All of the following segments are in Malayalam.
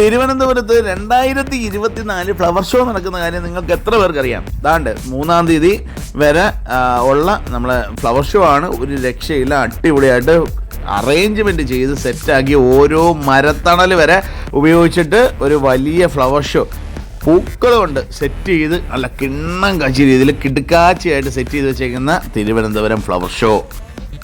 തിരുവനന്തപുരത്ത് രണ്ടായിരത്തി ഇരുപത്തിനാല് ഫ്ലവർ ഷോ നടക്കുന്ന കാര്യം നിങ്ങൾക്ക് എത്ര പേർക്കറിയാം? അതാണ്ട് മൂന്നാം തീയതി വരെ ഉള്ള നമ്മളെ ഫ്ലവർ ഷോ ആണ്. ഒരു രക്ഷയില്ല അടിപൊളിയായിട്ട് അറേഞ്ച്മെന്റ് ചെയ്ത് സെറ്റാക്കി ഓരോ മരത്തണൽ വരെ ഉപയോഗിച്ചിട്ട് ഒരു വലിയ ഫ്ലവർ ഷോ പൂക്കൾ കൊണ്ട് സെറ്റ് ചെയ്ത് നല്ല കിണ്ണം കാച്ചി രീതിയിൽ കിടുക്കാച്ചിയായിട്ട് സെറ്റ് ചെയ്ത് വെച്ചേക്കുന്ന തിരുവനന്തപുരം ഫ്ലവർ ഷോ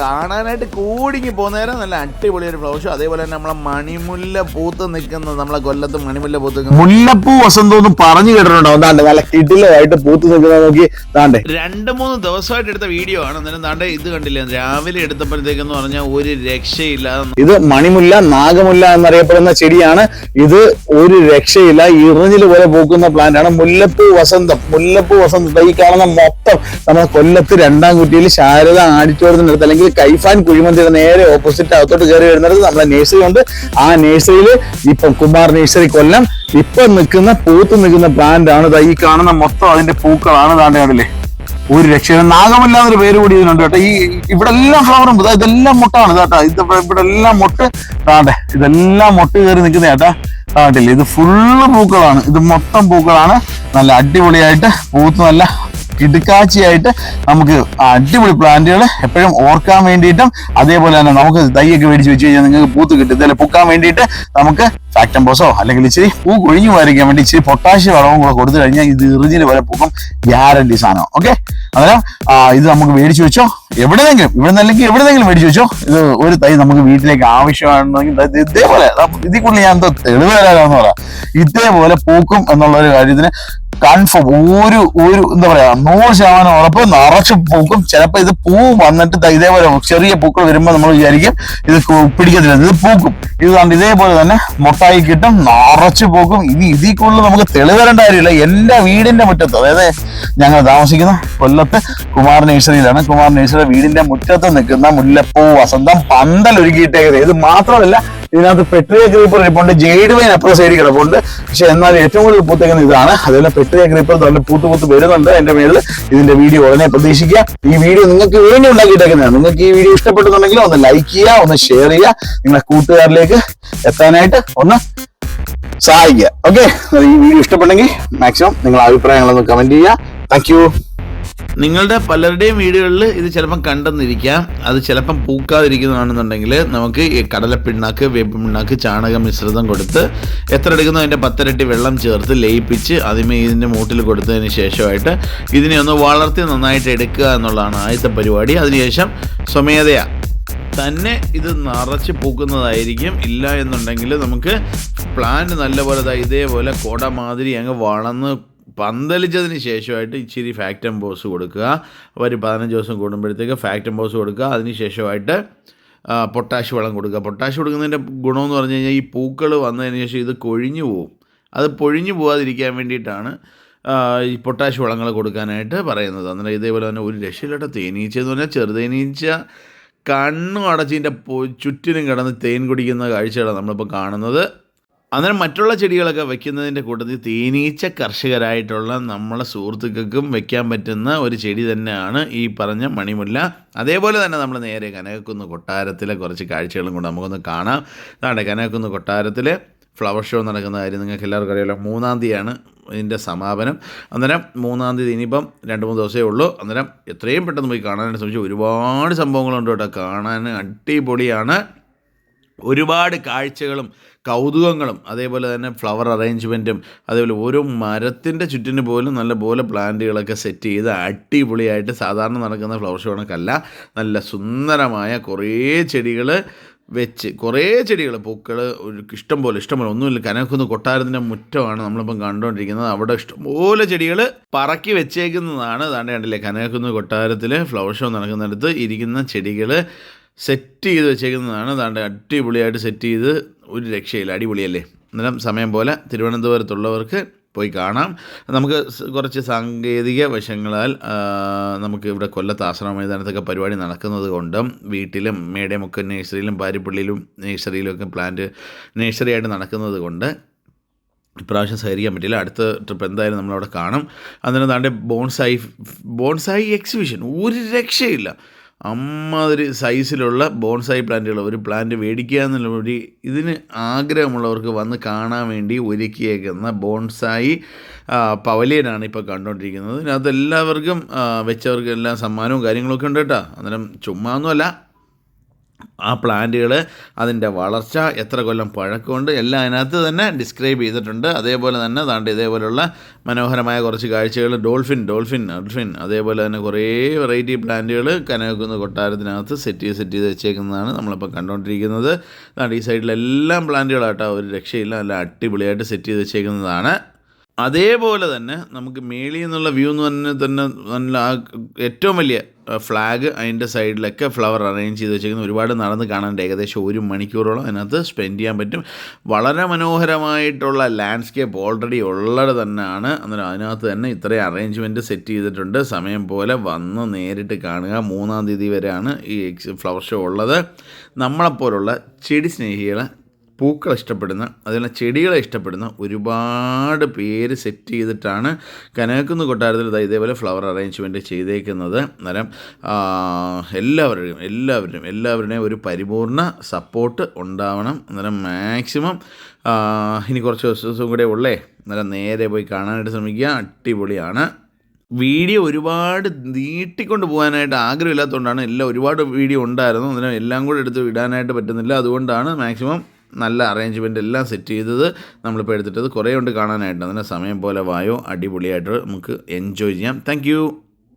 കാണാനായിട്ട് കൂടിങ്ങി പോകുന്നേരം നല്ല അടിപൊളി ഒരു ഫ്ലവർ ഷോ അതേപോലെ തന്നെ നമ്മളെ മണിമുല്ല പൂത്ത് നിൽക്കുന്നത് നമ്മളെ കൊല്ലത്ത് മണിമുല്ല പൂത്ത് മുല്ലപ്പൂ വസന്തം ഒന്നും പറഞ്ഞു കേട്ടിട്ടുണ്ടാവും നല്ല കിടിലായിട്ട് പൂത്ത് നിൽക്കുന്നത് നോക്കി. താണ്ടെ രണ്ട് മൂന്ന് ദിവസമായിട്ട് എടുത്ത വീഡിയോ ആണ്. അന്നേരം താണ്ടെ ഇത് കണ്ടില്ലേ? രാവിലെ എടുത്തപ്പോഴത്തേക്കെന്ന് പറഞ്ഞാൽ ഒരു രക്ഷയില്ല. ഇത് മണിമുല്ല നാഗമുല്ല എന്നറിയപ്പെടുന്ന ചെടിയാണ്. ഇത് ഒരു രക്ഷയില്ല. ഇറിഞ്ഞിൽ പോലെ പൂക്കുന്ന പ്ലാന്റ് ആണ്. മുല്ലപ്പൂ വസന്തം. മുല്ലപ്പൂ വസന്തം. ഈ കാണുന്ന മൊത്തം നമ്മുടെ കൊല്ലത്ത് രണ്ടാം കുട്ടിയിൽ ശാരദ ആഡിറ്റോറിയത്തിന്റെ അടുത്ത് അല്ലെങ്കിൽ കൈഫാൻ കുഴിമന്തിയുടെ നേരെ ഓപ്പോസിറ്റ് അകത്തോട്ട് കയറി വരുന്നിടത്ത് നമ്മുടെ നേഴ്സറി ഉണ്ട്. ആ നേഴ്സറിയിൽ ഇപ്പം കുമാർ നേഴ്സറി കൊല്ലം. ഇപ്പൊ നിൽക്കുന്ന പൂത്ത് നിൽക്കുന്ന പ്ലാന്റ് ആണ് ഈ കാണുന്ന മൊത്തം അതിന്റെ പൂക്കളാണ് താണ്ടെ കണ്ടില്ലേ? ഒരു രക്ഷ നാഗമല്ല എന്നൊരു പേര് കൂടി ഇതിനുണ്ട് കേട്ടോ. ഈ ഇവിടെ എല്ലാം ഫ്ലവറും ഇതാ ഇതെല്ലാം മുട്ടാണ്. കേട്ടോ ഇത് ഇവിടെ- എല്ലാം മുട്ട് താണ്ടെ ഇതെല്ലാം മുട്ട് കയറി നിൽക്കുന്ന ചേട്ടാ താണ്ടില്ലേ ഇത് ഫുള്ള് പൂക്കളാണ്. ഇത് മൊത്തം പൂക്കളാണ്. നല്ല അടിപൊളിയായിട്ട് പൂത്ത് നല്ല കിടുക്കാച്ചിയായിട്ട് നമുക്ക് അടിപൊളി പ്ലാന്റുകൾ എപ്പോഴും ഓർക്കാൻ വേണ്ടിയിട്ടും അതേപോലെ തന്നെ നമുക്ക് തൈയൊക്കെ മേടിച്ച് വെച്ച് കഴിഞ്ഞാൽ നിങ്ങൾക്ക് പൂത്ത് കിട്ടും. ഇതെല്ലാം പൂക്കാൻ വേണ്ടിയിട്ട് നമുക്ക് ഫാക്ടംബോസോ അല്ലെങ്കിൽ ഇച്ചിരി പൂ കൊഴിഞ്ഞു വരയ്ക്കാൻ വേണ്ടി ഇച്ചിരി പൊട്ടാഷ്യം വളവും കൂടെ കൊടുത്തു കഴിഞ്ഞാൽ ഇത് ഇറിഞ്ഞിൽ വരെ പൂക്കും ഗ്യാരണ്ടി സാധനം ഓക്കെ അന്നേരം ഇത് നമുക്ക് മേടിച്ചു വെച്ചോ. എവിടെന്നെങ്കിലും ഇവിടെ നിന്നല്ലെങ്കിൽ എവിടെന്നെങ്കിലും മേടിച്ചു വെച്ചോ. ഇത് ഒരു തൈ നമുക്ക് വീട്ടിലേക്ക് ആവശ്യമാണെന്നെങ്കിൽ ഇത് ഇതേപോലെ ഇതിൽ കൂടുതൽ ഞാൻ എന്തോ തെളിവ് തരാമെന്ന് പറയാം. ഇതേപോലെ പൂക്കും എന്നുള്ള ഒരു കാര്യത്തിന് കൺഫേം ഒരു ഒരു എന്താ പറയാ നൂറ് ശതമാനം ഉറപ്പ് നിറച്ച് പൂക്കും. ചിലപ്പോൾ ഇത് പൂ വന്നിട്ട് ഇതേപോലെ ചെറിയ പൂക്കൾ വരുമ്പോൾ നമ്മൾ വിചാരിക്കും ഇത് പിടിക്കത്തില്ല. ഇത് പൂക്കും. ഇത് കണ്ട് ഇതേപോലെ തന്നെ മുട്ടായി കിട്ടും നിറച്ച് പൂക്കും. ഇത് ഇതിൽ കൂടുതൽ നമുക്ക് തെളിവ് തരേണ്ട കാര്യമില്ല. എന്റെ വീടിന്റെ മുറ്റത്ത് അതായത് ഞങ്ങൾ താമസിക്കുന്ന കൊല്ലത്ത് കുമാർ നഴ്സറിയിലാണ്. കുമാർ നഴ്സറി വീടിന്റെ മുറ്റത്ത് നിൽക്കുന്ന മുല്ലപ്പൂ വസന്തം പന്തൽ ഒരുക്കിയിട്ടേക്കത് ഇത് മാത്രമല്ല ഇതിനകത്ത് പെട്രിയ ക്രീപ്പർ ഇരിപ്പുണ്ട് ജെയ്ഡ് വൈൻ അപ്പുറം സൈഡിൽ കിടപ്പുണ്ട്. പക്ഷെ എന്നാൽ ഏറ്റവും കൂടുതൽ പൂത്തേക്കുന്ന ഇതാണ്. അതുപോലെ പെട്രിയ ക്രീപ്പർ നല്ല പൂത്ത് പൂത്ത് വരുന്നുണ്ട് എന്റെ മേളിൽ. ഇതിന്റെ വീഡിയോ ഉടനെ പ്രതീക്ഷിക്കുക. ഈ വീഡിയോ നിങ്ങൾക്ക് വേണ്ടി ഉണ്ടാക്കിയിട്ടേക്കുന്നതാണ്. നിങ്ങൾക്ക് ഈ വീഡിയോ ഇഷ്ടപ്പെട്ടുണ്ടെങ്കിൽ ഒന്ന് ലൈക്ക് ചെയ്യുക ഒന്ന് ഷെയർ ചെയ്യുക. നിങ്ങളുടെ കൂട്ടുകാരിലേക്ക് എത്താനായിട്ട് ഒന്ന് സഹായിക്കുക. ഓക്കെ ഈ വീഡിയോ ഇഷ്ടപ്പെട്ടെങ്കിൽ മാക്സിമം നിങ്ങളുടെ അഭിപ്രായങ്ങളൊന്ന് കമന്റ് ചെയ്യുക. താങ്ക് നിങ്ങളുടെ പലരുടെയും വീടുകളിൽ ഇത് ചിലപ്പം കണ്ടെന്നിരിക്കാം. അത് ചിലപ്പം പൂക്കാതിരിക്കുന്നതാണെന്നുണ്ടെങ്കിൽ നമുക്ക് കടലപ്പിണ്ണാക്ക് വേപ്പ് പിണ്ണാക്ക് ചാണക മിശ്രിതം കൊടുത്ത് എത്ര എടുക്കുന്നോ അതിന്റെ പത്തരട്ടി വെള്ളം ചേർത്ത് ലയിപ്പിച്ച് അതിമേ ഇതിന്റെ മൂട്ടിൽ കൊടുത്തതിന് ശേഷമായിട്ട് ഇതിനെ ഒന്ന് വളർത്തി നന്നായിട്ട് എടുക്കുക എന്നുള്ളതാണ് ആദ്യത്തെ പരിപാടി. അതിനുശേഷം സ്വമേധയാ. തന്നെ ഇത് നിറച്ച് പൂക്കുന്നതായിരിക്കും. ഇല്ല എന്നുണ്ടെങ്കിൽ നമുക്ക് പ്ലാന്റ് നല്ലപോലെ ഇതേപോലെ കൊട മാതിരി അങ്ങ് വളർന്ന് പന്തലിച്ചതിന് ശേഷമായിട്ട് ഇച്ചിരി ഫാക്ടം ബോസ് കൊടുക്കുക. ഒരു പതിനഞ്ച് ദിവസം കൂടുമ്പോഴത്തേക്ക് ഫാക്ടം ബോസ് കൊടുക്കുക. അതിന് ശേഷമായിട്ട് പൊട്ടാഷ് വളം കൊടുക്കുക. പൊട്ടാഷ് കൊടുക്കുന്നതിന്റെ ഗുണമെന്ന് പറഞ്ഞു കഴിഞ്ഞാൽ ഈ പൂക്കൾ വന്നതിന് ശേഷം ഇത് കൊഴിഞ്ഞു പോവും. അത് പൊഴിഞ്ഞു പോകാതിരിക്കാൻ വേണ്ടിയിട്ടാണ് ഈ പൊട്ടാഷ് വളങ്ങൾ കൊടുക്കാനായിട്ട് പറയുന്നത്. അന്നേരം ഇതേപോലെ തന്നെ ഒരു ലക്ഷ്യമില്ലാത്ത തേനീച്ച എന്ന് പറഞ്ഞാൽ ചെറുതേനീച്ച കണ്ണും അടച്ചിന്റെ ചുറ്റിനും കിടന്ന് തേൻ കുടിക്കുന്ന കാഴ്ചകളാണ് നമ്മളിപ്പോൾ കാണുന്നത്. അന്നേരം മറ്റുള്ള ചെടികളൊക്കെ വെക്കുന്നതിന്റെ കൂട്ടത്തിൽ തേനീച്ച കർഷകരായിട്ടുള്ള നമ്മളെ സുഹൃത്തുക്കൾക്കും വെക്കാൻ പറ്റുന്ന ഒരു ചെടി തന്നെയാണ് ഈ പറഞ്ഞ മണിമുല്ല. അതേപോലെ തന്നെ നമ്മൾ നേരെ കനകക്കുന്ന് കൊട്ടാരത്തിലെ കുറച്ച് കാഴ്ചകളും കൂടെ നമുക്കൊന്ന് കാണാം. അതാണ് കനകക്കുന്ന് കൊട്ടാരത്തിലെ ഫ്ലവർ ഷോ നടക്കുന്ന കാര്യം നിങ്ങൾക്ക് എല്ലാവർക്കും അറിയാമല്ലോ മൂന്നാം തീയതിയാണ് ഇതിന്റെ സമാപനം. അന്നേരം മൂന്നാം തീയതി ഇനിയിപ്പം രണ്ട് മൂന്ന് ദിവസമേ ഉള്ളൂ. അന്നേരം എത്രയും പെട്ടെന്ന് പോയി കാണാനായിട്ട് ശ്രമിച്ചു. ഒരുപാട് സംഭവങ്ങളുണ്ട് കേട്ടോ. കാണാൻ അടിപൊളിയാണ്. ഒരുപാട് കാഴ്ചകളും കൗതുകങ്ങളും അതേപോലെ തന്നെ ഫ്ലവർ അറേഞ്ച്മെന്റും അതേപോലെ ഓരോ മരത്തിന്റെ ചുറ്റിന് പോലും നല്ല പോലെ പ്ലാന്റുകളൊക്കെ സെറ്റ് ചെയ്ത് അടിപൊളിയായിട്ട് സാധാരണ നടക്കുന്ന ഫ്ലവർ ഷോ കണക്കല്ല നല്ല സുന്ദരമായ കുറേ ചെടികൾ വെച്ച് കുറേ ചെടികൾ പൂക്കൾ ഒരു ഇഷ്ടം പോലെ ഇഷ്ടം പോലെ ഒന്നുമില്ല കനക്കുന്ന് കൊട്ടാരത്തിന്റെ മുറ്റമാണ് നമ്മളിപ്പം കണ്ടുകൊണ്ടിരിക്കുന്നത് അവിടെ ഇഷ്ടംപോലെ ചെടികൾ പറക്കി വെച്ചേക്കുന്നതാണ്. അതാണ്ട് കണ്ടില്ലേ കനക്കുന്ന് കൊട്ടാരത്തിൽ ഫ്ലവർ ഷോ നടക്കുന്നിടത്ത് ഇരിക്കുന്ന ചെടികൾ സെറ്റ് ചെയ്ത് വെച്ചേക്കുന്നതാണ്. അതാണ്ട് അടിപൊളിയായിട്ട് സെറ്റ് ചെയ്ത് ഒരു രക്ഷയില്ല. അടിപൊളിയല്ലേ? അന്നേരം സമയം പോലെ തിരുവനന്തപുരത്തുള്ളവർക്ക് പോയി കാണാം. നമുക്ക് കുറച്ച് സാങ്കേതിക വശങ്ങളാൽ നമുക്ക് ഇവിടെ കൊല്ലത്ത് ആശ്രമ മൈതാനത്തൊക്കെ പരിപാടി നടക്കുന്നത് കൊണ്ടും വീട്ടിലും മേടമുക്ക് നേഴ്സറിയിലും പാരിപ്പള്ളിയിലും നേഴ്സറിയിലും ഒക്കെ പ്ലാന്റ് നേഴ്സറി ആയിട്ട് നടക്കുന്നത് കൊണ്ട് ഇപ്രാവശ്യം സഹകരിക്കാൻ പറ്റില്ല. അടുത്ത ട്രിപ്പ് എന്തായാലും നമ്മളവിടെ കാണും. അന്നേരം താണ്ടെ ബോൺസായി ബോൺസായി എക്സിബിഷൻ. ഒരു രക്ഷയില്ല. അമ്മാതിരി സൈസിലുള്ള ബോൺസായി പ്ലാന്റുകൾ ഒരു പ്ലാന്റ് മേടിക്കുക എന്നുള്ളൊരു ഇതിന് ആഗ്രഹമുള്ളവർക്ക് വന്ന് കാണാൻ വേണ്ടി ഒരുക്കിയേക്കുന്ന ബോൺസായി പവലിയനാണ് ഇപ്പോൾ കണ്ടുകൊണ്ടിരിക്കുന്നത്. അതെല്ലാവർക്കും എല്ലാവർക്കും വെച്ചവർക്കെല്ലാം സമ്മാനവും കാര്യങ്ങളൊക്കെ ഉണ്ട് കേട്ടോ. അന്നേരം ചുമ്മാ ഒന്നുമല്ല. ആ പ്ലാന്റുകൾ അതിന്റെ വളർച്ച എത്ര കൊല്ലം പഴക്കമുണ്ട് എല്ലാം അതിനകത്ത് തന്നെ ഡിസ്ക്രൈബ് ചെയ്തിട്ടുണ്ട്. അതേപോലെ തന്നെ താണ്ട് ഇതേപോലെയുള്ള മനോഹരമായ കുറച്ച് കാഴ്ചകൾ ഡോൾഫിൻ ഡോൾഫിൻ ഡോൾഫിൻ അതേപോലെ തന്നെ കുറേ വെറൈറ്റി പ്ലാന്റുകൾ കനകുന്ന കൊട്ടാരത്തിനകത്ത് സെറ്റ് ചെയ്ത് സെറ്റ് ചെയ്ത് വെച്ചേക്കുന്നതാണ് നമ്മളിപ്പോൾ കണ്ടുകൊണ്ടിരിക്കുന്നത് താണ്ട് ഈ സൈഡിലെല്ലാം പ്ലാന്റുകളാട്ടോ ഒരു രക്ഷയില്ല നല്ല അടിപൊളിയായിട്ട് സെറ്റ് ചെയ്ത് വെച്ചേക്കുന്നതാണ്. അതേപോലെ തന്നെ നമുക്ക് മേളിൽ നിന്നുള്ള വ്യൂ എന്ന് പറഞ്ഞ തന്നെ നല്ല ഏറ്റവും വലിയ ഫ്ലാഗ് അതിന്റെ സൈഡിലൊക്കെ ഫ്ലവർ അറേഞ്ച് ചെയ്ത് വെച്ചേക്കുന്ന ഒരുപാട് നടന്ന് കാണാൻ ഏകദേശം ഒരു മണിക്കൂറോളം അതിനകത്ത് സ്പെൻഡ് ചെയ്യാൻ പറ്റും. വളരെ മനോഹരമായിട്ടുള്ള ലാൻഡ്സ്കേപ്പ് ഓൾറെഡി ഉള്ളത് തന്നെയാണ്. അന്നേരം അതിനകത്ത് തന്നെ ഇത്രയും അറേഞ്ച്മെന്റ് സെറ്റ് ചെയ്തിട്ടുണ്ട്. സമയം പോലെ വന്ന് നേരിട്ട് കാണുക. മൂന്നാം തീയതി വരെയാണ് ഈ ഫ്ലവർ ഷോ ഉള്ളത്. നമ്മളെപ്പോലുള്ള ചെടി സ്നേഹികളെ പൂക്കൾ ഇഷ്ടപ്പെടുന്ന അതുപോലെ ചെടികളെ ഇഷ്ടപ്പെടുന്ന ഒരുപാട് പേര് സെറ്റ് ചെയ്തിട്ടാണ് കനകക്കുന്ന് കൊട്ടാരത്തിൽ ഇതേപോലെ ഫ്ലവർ അറേഞ്ച്മെന്റ് ചെയ്തേക്കുന്നത്. അന്നേരം എല്ലാവരുടെയും എല്ലാവരുടെയും എല്ലാവരുടെയും ഒരു പരിപൂർണ സപ്പോർട്ട് ഉണ്ടാവണം. അന്നേരം മാക്സിമം ഇനി കുറച്ച് ദിവസം കൂടെ ഉള്ളേ അന്നേരം നേരെ പോയി കാണാനായിട്ട് ശ്രമിക്കുക. അടിപൊളിയാണ്. വീഡിയോ ഒരുപാട് നീട്ടിക്കൊണ്ട് പോകാനായിട്ട് ആഗ്രഹമില്ലാത്തതുകൊണ്ടാണ് എല്ലാം ഒരുപാട് വീഡിയോ ഉണ്ടായിരുന്നു. അതിന് എല്ലാം കൂടെ എടുത്ത് ഇടാനായിട്ട് പറ്റുന്നില്ല. അതുകൊണ്ടാണ് മാക്സിമം നല്ല അറേഞ്ച്മെന്റ് എല്ലാം സെറ്റ് ചെയ്തത് നമ്മളിപ്പോൾ എടുത്തിട്ടത് കുറേ ഉണ്ട് കാണാനായിട്ട്. അതിന്റെ സമയം പോലെ വായോ. അടിപൊളിയായിട്ട് നമുക്ക് എൻജോയ് ചെയ്യാം. താങ്ക്